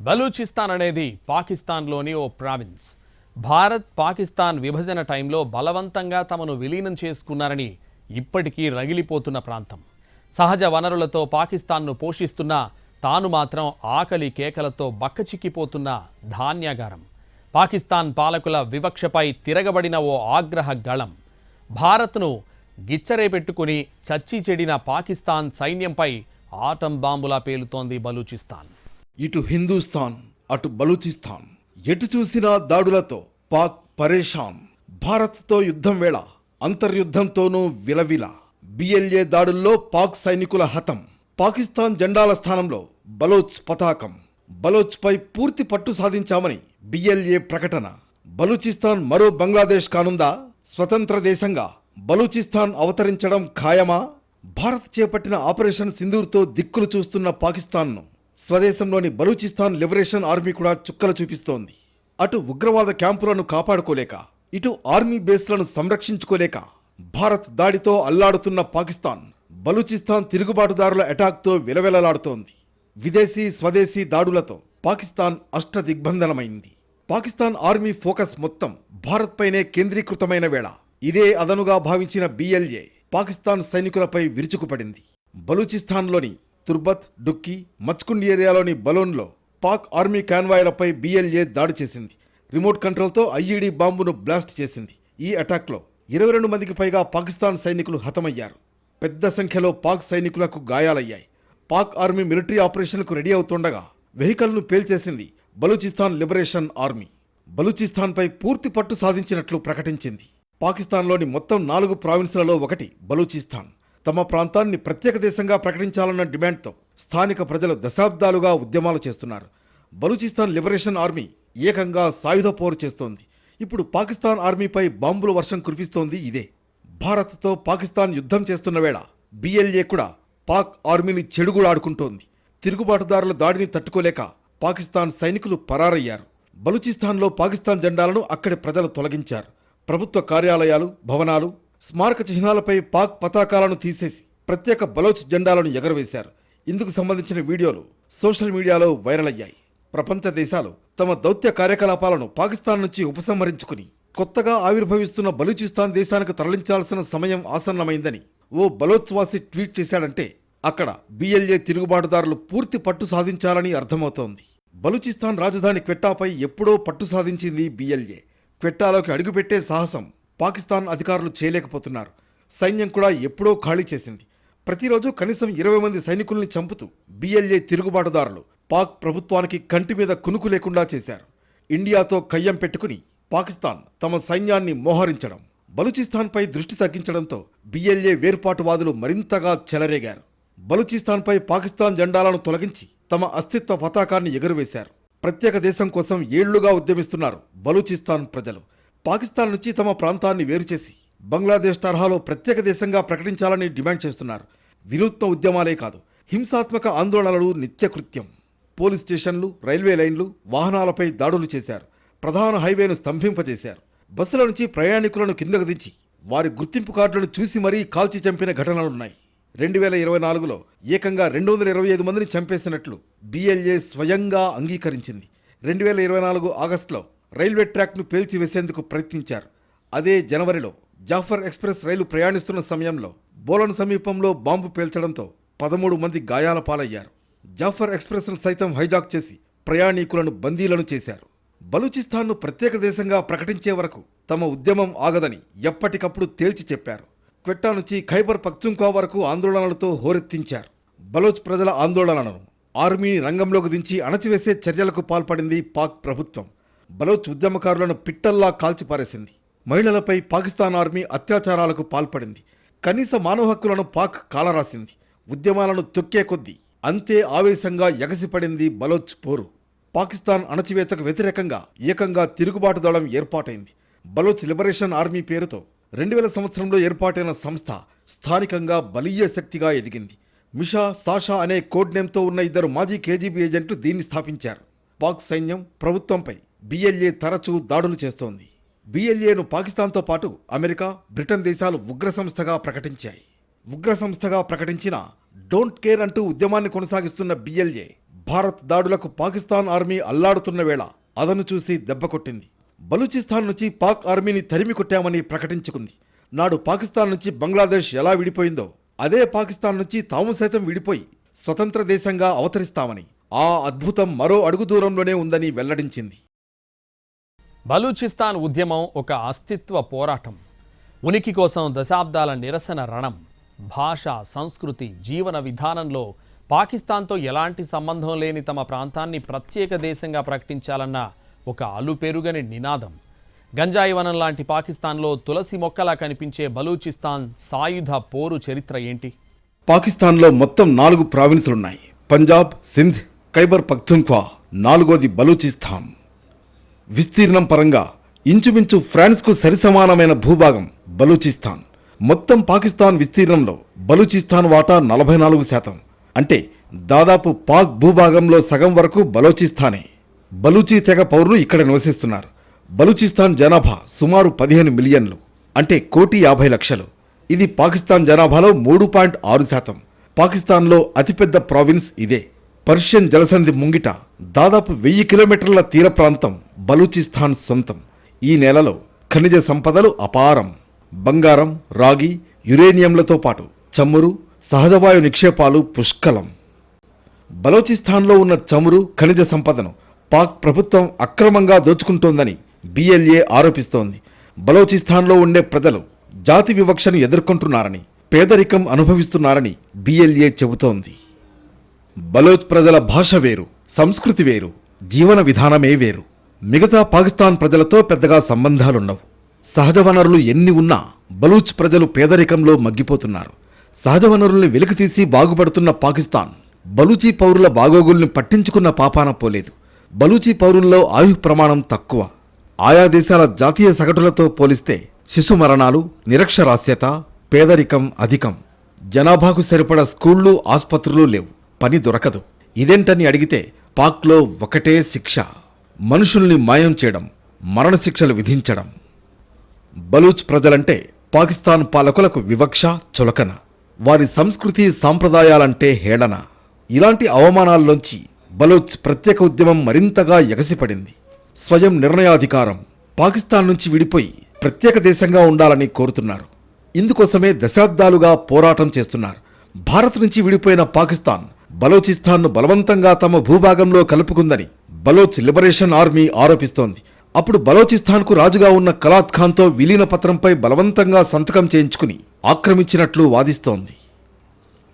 బలూచిస్తాన్ అనేది పాకిస్తాన్లోని ఓ ప్రావిన్స్. భారత్ పాకిస్తాన్ విభజన టైంలో బలవంతంగా తమను విలీనం చేసుకున్నారని ఇప్పటికీ రగిలిపోతున్న ప్రాంతం. సహజ వనరులతో పాకిస్తాన్ను పోషిస్తున్న తాను మాత్రం ఆకలి కేకలతో బక్కచిక్కిపోతున్న ధాన్యాగారం. పాకిస్తాన్ పాలకుల వివక్షపై తిరగబడిన ఓ ఆగ్రహ గళం. భారత్ను గిచ్చరే పెట్టుకుని చచ్చి చెడిన పాకిస్తాన్ సైన్యంపై ఆటం బాంబులా పేలుతోంది బలూచిస్తాన్. ఇటు హిందూస్థాన్ అటు బలూచిస్తాన్ ఎటు చూసినా దాడులతో పాక్ పరేషాన్. భారత్తో యుద్ధం వేళ అంతర్యుద్ధంతోనూ విలవిల. బిఎల్ఏ దాడుల్లో పాక్ సైనికుల హతం. పాకిస్తాన్ జెండాల స్థానంలో బలోచ్ పతాకం. బలోచ్పై పూర్తి పట్టు సాధించామని బిఎల్ఏ ప్రకటన. బలూచిస్తాన్ మరో బంగ్లాదేశ్ కానుందా? స్వతంత్ర దేశంగా బలూచిస్తాన్ అవతరించడం ఖాయమా? భారత్ చేపట్టిన ఆపరేషన్ సింధూర్తో దిక్కులు చూస్తున్న పాకిస్తాన్ను స్వదేశంలోని బలూచిస్తాన్ లిబరేషన్ ఆర్మీ కూడా చుక్కలు చూపిస్తోంది. అటు ఉగ్రవాద క్యాంపులను కాపాడుకోలేక ఇటు ఆర్మీ బేస్లను సంరక్షించుకోలేక భారత్ దాడితో అల్లాడుతున్న పాకిస్తాన్ బలూచిస్తాన్ తిరుగుబాటుదారుల అటాక్తో విలవెలలాడుతోంది. విదేశీ స్వదేశీ దాడులతో పాకిస్తాన్ అష్టదిగ్బంధనమైంది. పాకిస్తాన్ ఆర్మీ ఫోకస్ మొత్తం భారత్పైనే కేంద్రీకృతమైన వేళ. ఇదే అదనుగా భావించిన బిఎల్ఏ పాకిస్తాన్ సైనికులపై విరుచుకుపడింది. బలూచిస్తాన్లోని తుర్బత్ డుక్కి మచ్కుండ్ ఏరియాలోని బలూన్లో పాక్ ఆర్మీ కాన్వాయ్లపై బిఎల్ఏ దాడి చేసింది. రిమోట్ కంట్రోల్తో ఐఈడీ బాంబును బ్లాస్ట్ చేసింది. ఈ అటాక్లో ఇరవై రెండు మందికి పైగా పాకిస్తాన్ సైనికులు హతమయ్యారు. పెద్ద సంఖ్యలో పాక్ సైనికులకు గాయాలయ్యాయి. పాక్ ఆర్మీ మిలిటరీ ఆపరేషన్కు రెడీ అవుతుండగా వెహికల్ను పేల్చేసింది బలూచిస్తాన్ లిబరేషన్ ఆర్మీ. బలూచిస్తాన్పై పూర్తి పట్టు సాధించినట్లు ప్రకటించింది. పాకిస్తాన్లోని మొత్తం నాలుగు ప్రావిన్సులలో ఒకటి బలూచిస్తాన్. తమ ప్రాంతాన్ని ప్రత్యేక దేశంగా ప్రకటించాలన్న డిమాండ్తో స్థానిక ప్రజలు దశాబ్దాలుగా ఉద్యమాలు చేస్తున్నారు. బలూచిస్తాన్ లిబరేషన్ ఆర్మీ ఏకంగా సాయుధ పోరు చేస్తోంది. ఇప్పుడు పాకిస్తాన్ ఆర్మీపై బాంబుల వర్షం కురిపిస్తోంది ఇదే. భారత్తో పాకిస్తాన్ యుద్ధం చేస్తున్న వేళ బిఎల్ఏ కూడా పాక్ ఆర్మీని చెడుగుడాడుకుంటోంది తిరుగుబాటుదారుల దాడిని తట్టుకోలేక పాకిస్తాన్ సైనికులు పరారయ్యారు. బలూచిస్తాన్లో పాకిస్తాన్ జెండాలను అక్కడి ప్రజలు తొలగించారు. ప్రభుత్వ కార్యాలయాలు భవనాలు స్మారక చిహ్నాలపై పాక్ పతాకాలను తీసేసి ప్రత్యేక బలోచ్ జెండాలను ఎగరవేశారు. ఇందుకు సంబంధించిన వీడియోలు సోషల్ మీడియాలో వైరల్ అయ్యాయి. ప్రపంచ దేశాలు తమ దౌత్య కార్యకలాపాలను పాకిస్తాన్ నుంచి ఉపసంహరించుకుని కొత్తగా ఆవిర్భవిస్తున్న బలూచిస్తాన్ దేశానికి తరలించాల్సిన సమయం ఆసన్నమైందని ఓ బలోచ్వాసి ట్వీట్ చేశాడంటే అక్కడ బిఎల్ఏ తిరుగుబాటుదారులు పూర్తి పట్టు సాధించాలని అర్థమవుతోంది. బలూచిస్తాన్ రాజధాని క్వెట్టాపై ఎప్పుడో పట్టు సాధించింది బిఎల్ఏ క్వెట్టాలోకి అడుగుపెట్టే సాహసం పాకిస్తాన్ అధికారులు చేయలేకపోతున్నారు. సైన్యం కూడా ఎప్పుడో ఖాళీ చేసింది. ప్రతిరోజు కనీసం ఇరవై మంది సైనికుల్ని చంపుతూ బిఎల్ఏ తిరుగుబాటుదారులు పాక్ ప్రభుత్వానికి కంటి మీద కునుకు లేకుండా చేశారు. ఇండియాతో కయ్యం పెట్టుకుని పాకిస్తాన్ తమ సైన్యాన్ని మోహరించడం బలూచిస్తాన్పై దృష్టి తగ్గించడంతో బిఎల్ఏ వేర్పాటువాదులు మరింతగా చెలరేగారు. బలూచిస్తాన్పై పాకిస్తాన్ జెండాలను తొలగించి తమ అస్తిత్వ పతాకాన్ని ఎగురవేశారు. ప్రత్యేక దేశం కోసం ఏళ్ళుగా ఉద్యమిస్తున్నారు బలూచిస్తాన్ ప్రజలు. పాకిస్తాన్ నుంచి తమ ప్రాంతాన్ని వేరు చేసి బంగ్లాదేశ్ తరహాలో ప్రత్యేక దేశంగా ప్రకటించాలని డిమాండ్ చేస్తున్నారు. వినూత్న ఉద్యమాలే కాదు హింసాత్మక ఆందోళనలు నిత్యకృత్యం. పోలీస్ స్టేషన్లు రైల్వే లైన్లు వాహనాలపై దాడులు చేశారు. ప్రధాన హైవేను స్తంభింపజేశారు. బస్సుల నుంచి ప్రయాణికులను కిందకు దించి వారి గుర్తింపు కార్డులను చూసి మరీ కాల్చి చంపిన ఘటనలున్నాయి. రెండు వేల ఇరవై నాలుగులో ఏకంగా రెండు వందల ఇరవై ఐదు మందిని చంపేసినట్లు బిఎల్ఏ స్వయంగా అంగీకరించింది. రెండు వేల ఇరవై నాలుగు ఆగస్టులో రైల్వే ట్రాక్ను పేల్చివేసేందుకు ప్రయత్నించారు. అదే జనవరిలో జాఫర్ ఎక్స్ప్రెస్ రైలు ప్రయాణిస్తున్న సమయంలో బోలన్ సమీపంలో బాంబు పేల్చడంతో పదమూడు మంది గాయాల పాలయ్యారు. జాఫర్ ఎక్స్ప్రెస్ను సైతం హైజాక్ చేసి ప్రయాణికులను బందీలను చేశారు. బలూచిస్తాన్ను ప్రత్యేక దేశంగా ప్రకటించే వరకు తమ ఉద్యమం ఆగదని ఎప్పటికప్పుడు తేల్చి చెప్పారు. క్వెట్టా నుంచి ఖైబర్ పఖ్తుంకా వరకు ఆందోళనలతో హోరెత్తించారు. బలోచ్ ప్రజల ఆందోళనలను ఆర్మీని రంగంలోకి దించి అణచివేసే చర్యలకు పాల్పడింది పాక్ ప్రభుత్వం. బలోచ్ ఉద్యమకారులను పిట్టల్లా కాల్చిపారేసింది. మహిళలపై పాకిస్తాన్ ఆర్మీ అత్యాచారాలకు పాల్పడింది. కనీస మానవ హక్కులను పాక్ కాలరాసింది. ఉద్యమాలను తొక్కే కొద్దీ అంతే ఆవేశంగా ఎగసిపడింది బలోచ్ పోరు. పాకిస్తాన్ అణచివేతకు వ్యతిరేకంగా ఏకంగా తిరుగుబాటు దళం ఏర్పాటైంది. బలోచ్ లిబరేషన్ ఆర్మీ పేరుతో రెండు వేల సంవత్సరంలో ఏర్పాటైన సంస్థ స్థానికంగా బలీయ శక్తిగా ఎదిగింది. మిషా సాషా అనే కోడ్ నేమ్తో ఉన్న ఇద్దరు మాజీ కేజీబీ ఏజెంట్లు దీన్ని స్థాపించారు. పాక్ సైన్యం ప్రభుత్వంపై బిఎల్ఏ తరచూ దాడులు చేస్తోంది. బిఎల్ఏను పాకిస్తాన్తో పాటు అమెరికా బ్రిటన్ దేశాలు ఉగ్ర సంస్థగా ప్రకటించాయి. ఉగ్ర సంస్థగా ప్రకటించిన డోంట్ కేర్ అంటూ ఉద్యమాన్ని కొనసాగిస్తున్న బిఎల్ఏ భారత్ దాడులకు పాకిస్తాన్ ఆర్మీ అల్లాడుతున్న వేళ అదను చూసి దెబ్బ కొట్టింది. బలూచిస్తాన్ నుంచి పాక్ ఆర్మీని తరిమి కొట్టామని ప్రకటించుకుంది. నాడు పాకిస్తాన్ నుంచి బంగ్లాదేశ్ ఎలా విడిపోయిందో అదే పాకిస్తాన్ నుంచి తాము సైతం విడిపోయి స్వతంత్ర దేశంగా అవతరిస్తామని ఆ అద్భుతం మరో అడుగు దూరంలోనే ఉందని వెల్లడించింది. బలూచిస్తాన్ ఉద్యమం ఒక అస్తిత్వ పోరాటం. ఉనికి కోసం దశాబ్దాల నిరసన రణం. భాష సంస్కృతి జీవన విధానంలో పాకిస్తాన్తో ఎలాంటి సంబంధం లేని తమ ప్రాంతాన్ని ప్రత్యేక దేశంగా ప్రకటించాలన్న ఒక అలుపెరుగని నినాదం. గంజాయి వనం లాంటి పాకిస్తాన్లో తులసి మొక్కలా కనిపించే బలూచిస్తాన్ సాయుధ పోరు చరిత్ర ఏంటి? పాకిస్తాన్లో మొత్తం నాలుగు ప్రావిన్సులున్నాయి. పంజాబ్ సింధ్ ఖైబర్ పఖ్తుంఖ్వా నాలుగోది బలూచిస్తాన్. విస్తీర్ణం పరంగా ఇంచుమించు ఫ్రాన్స్కు సరిసమానమైన భూభాగం బలూచిస్తాన్. మొత్తం పాకిస్తాన్ విస్తీర్ణంలో బలూచిస్తాన్ వాటా నలభై నాలుగు శాతం. అంటే దాదాపు పాక్ భూభాగంలో సగం వరకు బలూచిస్తానే. బలూచీ తెగ పౌరులు ఇక్కడ నివసిస్తున్నారు. బలూచిస్తాన్ జనాభా సుమారు పదిహేను మిలియన్లు. అంటే కోటి యాభై లక్షలు. ఇది పాకిస్తాన్ జనాభాలో మూడు పాయింట్ ఆరు శాతం. పాకిస్తాన్లో అతిపెద్ద ప్రావిన్స్ ఇదే. పర్షియన్ జలసంధి ముంగిట దాదాపు వెయ్యి కిలోమీటర్ల తీర ప్రాంతం బలూచిస్తాన్ సొంతం. ఈ నేలలో ఖనిజ సంపదలు అపారం. బంగారం రాగి యురేనియంలతో పాటు చమురు సహజవాయు నిక్షేపాలు పుష్కలం. బలోచిస్తాన్లో ఉన్న చమురు ఖనిజ సంపదను పాక్ ప్రభుత్వం అక్రమంగా దోచుకుంటోందని బిఎల్ఏ ఆరోపిస్తోంది. బలోచిస్తాన్లో ఉండే ప్రజలు జాతి వివక్షను ఎదుర్కొంటున్నారని పేదరికం అనుభవిస్తున్నారని బిఎల్ఏ చెబుతోంది. బలోచ్ ప్రజల భాష వేరు సంస్కృతి వేరు జీవన విధానమే వేరు. మిగతా పాకిస్తాన్ ప్రజలతో పెద్దగా సంబంధాలుండవు సహజ వనరులు ఎన్ని ఉన్నా బలూచ్ ప్రజలు పేదరికంలో మగ్గిపోతున్నారు. సహజ వనరుల్ని వెలికితీసి బాగుపడుతున్న పాకిస్తాన్ బలూచీ పౌరుల బాగోగుల్ని పట్టించుకున్న పాపాన పోలేదు. బలూచీ పౌరుల్లో ఆయు ప్రమాణం తక్కువ. ఆయా దేశాల జాతీయ సగటులతో పోలిస్తే శిశు మరణాలు నిరక్షరాస్యత పేదరికం అధికం. జనాభాకు సరిపడా స్కూళ్ళు ఆసుపత్రులు లేవు. పని దొరకదు. ఇదేంటని అడిగితే పాక్లో ఒకటే శిక్ష. మనుషుల్ని మాయం చేయడం మరణశిక్షలు విధించడం. బలూచ్ ప్రజలంటే పాకిస్తాన్ పాలకులకు వివక్ష చులకన. వారి సంస్కృతి సాంప్రదాయాలంటే హేళన. ఇలాంటి అవమానాల్లోంచి బలూచ్ ప్రత్యేక ఉద్యమం మరింతగా ఎగసిపడింది. స్వయం నిర్ణయాధికారం పాకిస్తాన్ నుంచి విడిపోయి ప్రత్యేక దేశంగా ఉండాలని కోరుతున్నారు. ఇందుకోసమే దశాబ్దాలుగా పోరాటం చేస్తున్నారు. భారత్ నుంచి విడిపోయిన పాకిస్తాన్ బలోచిస్తాన్ను బలవంతంగా తమ భూభాగంలో కలుపుకుందని బలోచ్ లిబరేషన్ ఆర్మీ ఆరోపిస్తోంది. అప్పుడు బలోచిస్తాన్కు రాజుగా ఉన్న కలాత్ ఖాన్తో విలీన పత్రంపై బలవంతంగా సంతకం చేయించుకుని ఆక్రమించినట్లు వాదిస్తోంది.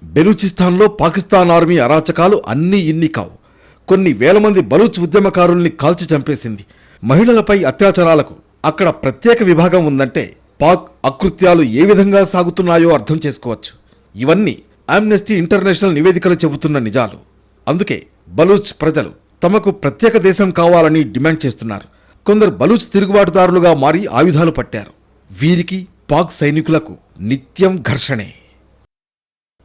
బెలూచిస్తాన్లో పాకిస్తాన్ ఆర్మీ అరాచకాలు అన్నీ ఇన్ని కావు. కొన్ని వేల మంది బలూచ్ ఉద్యమకారుల్ని కాల్చి చంపేసింది. మహిళలపై అత్యాచారాలకు అక్కడ ప్రత్యేక విభాగం ఉందంటే పాక్ అకృత్యాలు ఏ విధంగా సాగుతున్నాయో అర్థం చేసుకోవచ్చు. ఇవన్నీ ఆమ్నెస్టీ ఇంటర్నేషనల్ నివేదికలు చెబుతున్న నిజాలు. అందుకే బలూచ్ ప్రజలు తమకు ప్రత్యేక దేశం కావాలని డిమాండ్ చేస్తున్నారు. కొందరు బలూచ్ తిరుగుబాటుదారులుగా మారి ఆయుధాలు పట్టారు. వీరికి పాక్ సైనికులకు నిత్యం ఘర్షణే.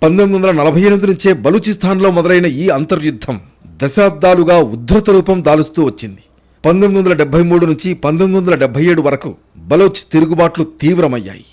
పంతొమ్మిది వందల నలభై ఎనిమిది నుంచే బలూచిస్తాన్లో మొదలైన ఈ అంతర్యుద్ధం దశాబ్దాలుగా ఉద్ధృత రూపం దాలుస్తూ వచ్చింది. పంతొమ్మిది వందల డెబ్బై మూడు నుంచి పంతొమ్మిది వందల డెబ్బై ఏడు వరకు బలోచ్ తిరుగుబాట్లు తీవ్రమయ్యాయి.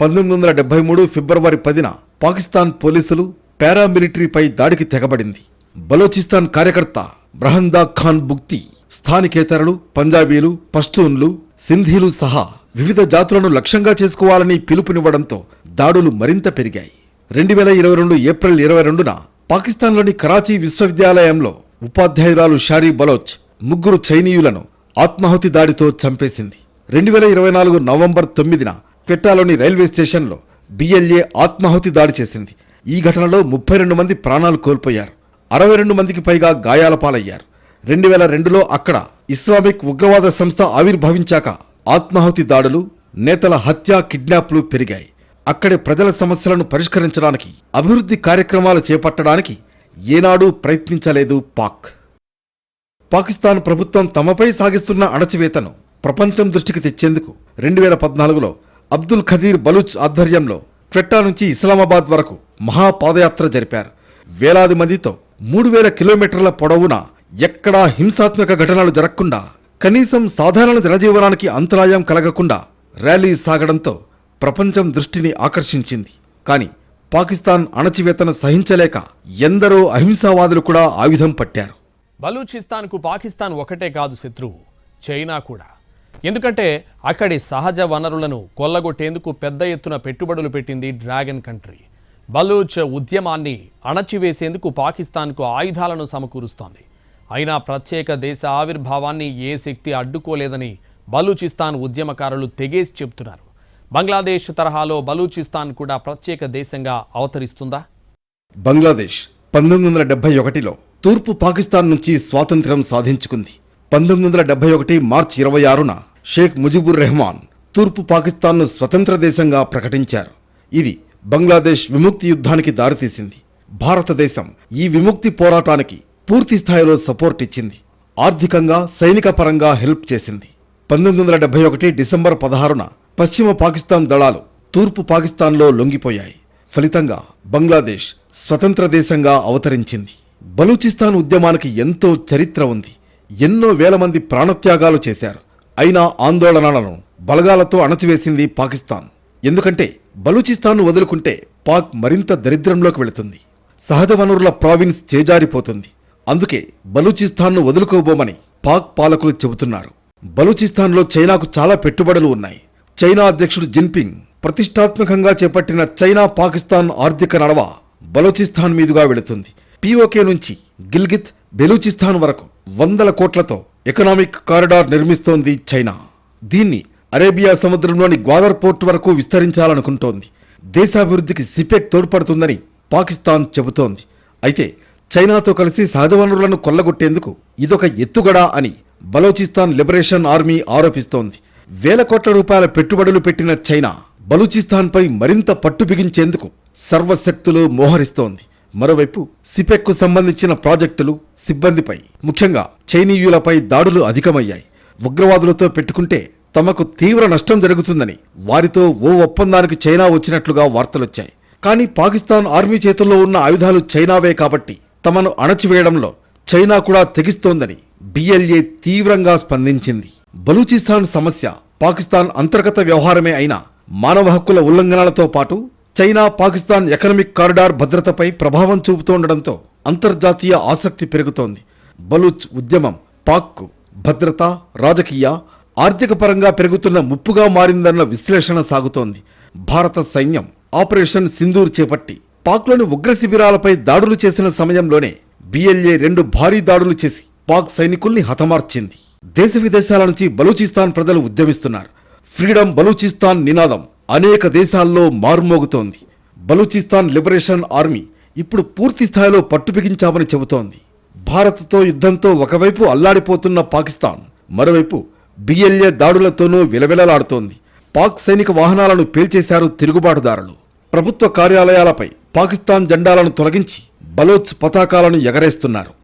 పంతొమ్మిది వందల డెబ్బై మూడు ఫిబ్రవరి పదిన పాకిస్తాన్ పోలీసులు పారామిలిటరీపై దాడికి తెగబడింది. బలోచిస్తాన్ కార్యకర్త బ్రహందా ఖాన్ బుక్తి స్థానికేతరులు పంజాబీలు పష్తూన్లు సింధీలు సహా వివిధ జాతులను లక్ష్యంగా చేసుకోవాలని పిలుపునివ్వడంతో దాడులు మరింత పెరిగాయి. రెండు వేల ఇరవై రెండు ఏప్రిల్ ఇరవై రెండున పాకిస్తాన్లోని కరాచీ విశ్వవిద్యాలయంలో ఉపాధ్యాయురాలు షారీ బలోచ్ ముగ్గురు చైనీయులను ఆత్మాహుతి దాడితో చంపేసింది. రెండు వేల ఇరవై నాలుగు నవంబర్ తొమ్మిదిన క్వెట్టాలోని రైల్వే స్టేషన్లో బిఎల్ఏ ఆత్మాహుతి దాడి చేసింది. ఈ ఘటనలో ముప్పై రెండు మంది ప్రాణాలు కోల్పోయారు. అరవై రెండు మందికి పైగా గాయాల పాలయ్యారు. రెండు వేల రెండులో అక్కడ ఇస్లామిక్ ఉగ్రవాద సంస్థ ఆవిర్భవించాక ఆత్మాహుతి దాడులు నేతల హత్య కిడ్నాప్లు పెరిగాయి. అక్కడి ప్రజల సమస్యలను పరిష్కరించడానికి అభివృద్ధి కార్యక్రమాలు చేపట్టడానికి ఏనాడూ ప్రయత్నించలేదు పాక్. పాకిస్తాన్ ప్రభుత్వం తమపై సాగిస్తున్న అణచివేతను ప్రపంచం దృష్టికి తెచ్చేందుకు రెండు వేల పద్నాలుగులో అబ్దుల్ ఖదీర్ బలూచ్ ఆధ్వర్యంలో ట్వెట్టా నుంచి ఇస్లామాబాద్ వరకు మహాపాదయాత్ర జరిపారు. వేలాది మందితో మూడు వేల కిలోమీటర్ల పొడవున ఎక్కడా హింసాత్మక ఘటనలు జరగకుండా కనీసం సాధారణ జనజీవనానికి అంతరాయం కలగకుండా ర్యాలీ సాగడంతో ప్రపంచం దృష్టిని ఆకర్షించింది. కానీ పాకిస్తాన్ అణచివేతను సహించలేక ఎందరో అహింసావాదులు కూడా ఆయుధం పట్టారు. బలూచిస్తాన్కు పాకిస్తాన్ ఒకటే కాదు శత్రువు చైనా కూడా. ఎందుకంటే అక్కడి సహజ వనరులను కొల్లగొట్టేందుకు పెద్ద ఎత్తున పెట్టుబడులు పెట్టింది డ్రాగన్ కంట్రీ. బలూచ్ ఉద్యమాన్ని అణచివేసేందుకు పాకిస్తాన్కు ఆయుధాలను సమకూరుస్తోంది. అయినా ప్రత్యేక దేశ ఆవిర్భావాన్ని ఏ శక్తి అడ్డుకోలేదని బలూచిస్తాన్ ఉద్యమకారులు తెగేసి చెబుతున్నారు. బంగ్లాదేశ్ తరహాలో బలూచిస్తాన్ కూడా ప్రత్యేక దేశంగా అవతరిస్తుందా? బంగ్లాదేశ్ పంతొమ్మిది వందల డెబ్బై ఒకటిలో తూర్పు పాకిస్తాన్ నుంచి స్వాతంత్ర్యం సాధించుకుంది. పంతొమ్మిది వందల డెబ్బై ఒకటి మార్చి ఇరవై ఆరున షేక్ ముజిబుర్ రెహమాన్ తూర్పు పాకిస్తాన్ను స్వతంత్ర దేశంగా ప్రకటించారు. ఇది బంగ్లాదేశ్ విముక్తి యుద్ధానికి దారితీసింది. భారతదేశం ఈ విముక్తి పోరాటానికి పూర్తి స్థాయిలో సపోర్ట్ ఇచ్చింది. ఆర్థికంగా సైనిక పరంగా హెల్ప్ చేసింది. పంతొమ్మిది వందల డెబ్బై ఒకటి డిసెంబర్ పదహారున పశ్చిమ పాకిస్తాన్ దళాలు తూర్పు పాకిస్తాన్లో లొంగిపోయాయి. ఫలితంగా బంగ్లాదేశ్ స్వతంత్ర దేశంగా అవతరించింది. బలూచిస్తాన్ ఉద్యమానికి ఎంతో చరిత్ర ఉంది. ఎన్నో వేల మంది ప్రాణత్యాగాలు చేశారు. అయినా ఆందోళనలను బలగాలతో అణచివేసింది పాకిస్తాన్. ఎందుకంటే బలూచిస్తాన్ను వదులుకుంటే పాక్ మరింత దరిద్రంలోకి వెళుతుంది. సహజ వనరుల ప్రావిన్స్ చేజారిపోతుంది. అందుకే బలూచిస్తాన్ను వదులుకోబోమని పాక్ పాలకులు చెబుతున్నారు. బలూచిస్తాన్లో చైనాకు చాలా పెట్టుబడులు ఉన్నాయి. చైనా అధ్యక్షుడు జిన్పింగ్ ప్రతిష్టాత్మకంగా చేపట్టిన చైనా పాకిస్తాన్ ఆర్థిక నడవ బలూచిస్తాన్ మీదుగా వెళుతుంది. పీఓకే నుంచి గిల్గిత్ బెలూచిస్తాన్ వరకు వందల కోట్లతో ఎకనామిక్ కారిడార్ నిర్మిస్తోంది చైనా. దీన్ని అరేబియా సముద్రంలోని గ్వాదర్ పోర్ట్ వరకు విస్తరించాలనుకుంటోంది. దేశాభివృద్ధికి సిపెక్ తోడ్పడుతుందని పాకిస్తాన్ చెబుతోంది. అయితే చైనాతో కలిసి సహజ వనరులను కొల్లగొట్టేందుకు ఇదొక ఎత్తుగడ అని బలోచిస్తాన్ లిబరేషన్ ఆర్మీ ఆరోపిస్తోంది. వేల కోట్ల రూపాయల పెట్టుబడులు పెట్టిన చైనా బలూచిస్తాన్పై మరింత పట్టు బిగించేందుకు సర్వశక్తులు మోహరిస్తోంది. మరోవైపు సిపెక్కు సంబంధించిన ప్రాజెక్టులు సిబ్బందిపై ముఖ్యంగా చైనీయులపై దాడులు అధికమయ్యాయి. ఉగ్రవాదులతో పెట్టుకుంటే తమకు తీవ్ర నష్టం జరుగుతుందని వారితో ఓ ఒప్పందానికి చైనా వచ్చినట్లుగా వార్తలొచ్చాయి. కానీ పాకిస్తాన్ ఆర్మీ చేతుల్లో ఉన్న ఆయుధాలు చైనావే కాబట్టి తమను అణచివేయడంలో చైనా కూడా తెగిస్తోందని బిఎల్ఏ తీవ్రంగా స్పందించింది. బలూచిస్తాన్ సమస్య పాకిస్తాన్ అంతర్గత వ్యవహారమే అయినా మానవ హక్కుల ఉల్లంఘనలతో పాటు చైనా పాకిస్తాన్ ఎకనమిక్ కారిడార్ భద్రతపై ప్రభావం చూపుతుండడంతో అంతర్జాతీయ ఆసక్తి పెరుగుతోంది. బలూచ్ ఉద్యమం పాక్కు భద్రత రాజకీయ ఆర్థిక పరంగా పెరుగుతున్న ముప్పుగా మారిందన్న విశ్లేషణ సాగుతోంది. భారత సైన్యం ఆపరేషన్ సింధూర్ చేపట్టి పాక్లోని ఉగ్ర శిబిరాలపై దాడులు చేసిన సమయంలోనే బిఎల్ఏ రెండు భారీ దాడులు చేసి పాక్ సైనికుల్ని హతమార్చింది. దేశ విదేశాల నుంచి బలూచిస్తాన్ ప్రజలు ఉద్యమిస్తున్నారు. ఫ్రీడమ్ బలూచిస్తాన్ నినాదం అనేక దేశాల్లో మార్మోగుతోంది. బలూచిస్తాన్ లిబరేషన్ ఆర్మీ ఇప్పుడు పూర్తి స్థాయిలో పట్టుబిగించామని చెబుతోంది. భారత్తో యుద్ధంతో ఒకవైపు అల్లాడిపోతున్న పాకిస్తాన్ మరోవైపు బిఎల్ఏ దాడులతోనూ విలవిలలాడుతోంది. పాక్ సైనిక వాహనాలను పేల్చేశారు తిరుగుబాటుదారులు. ప్రభుత్వ కార్యాలయాలపై పాకిస్తాన్ జెండాలను తొలగించి బలోచ్ పతాకాలను ఎగరేస్తున్నారు.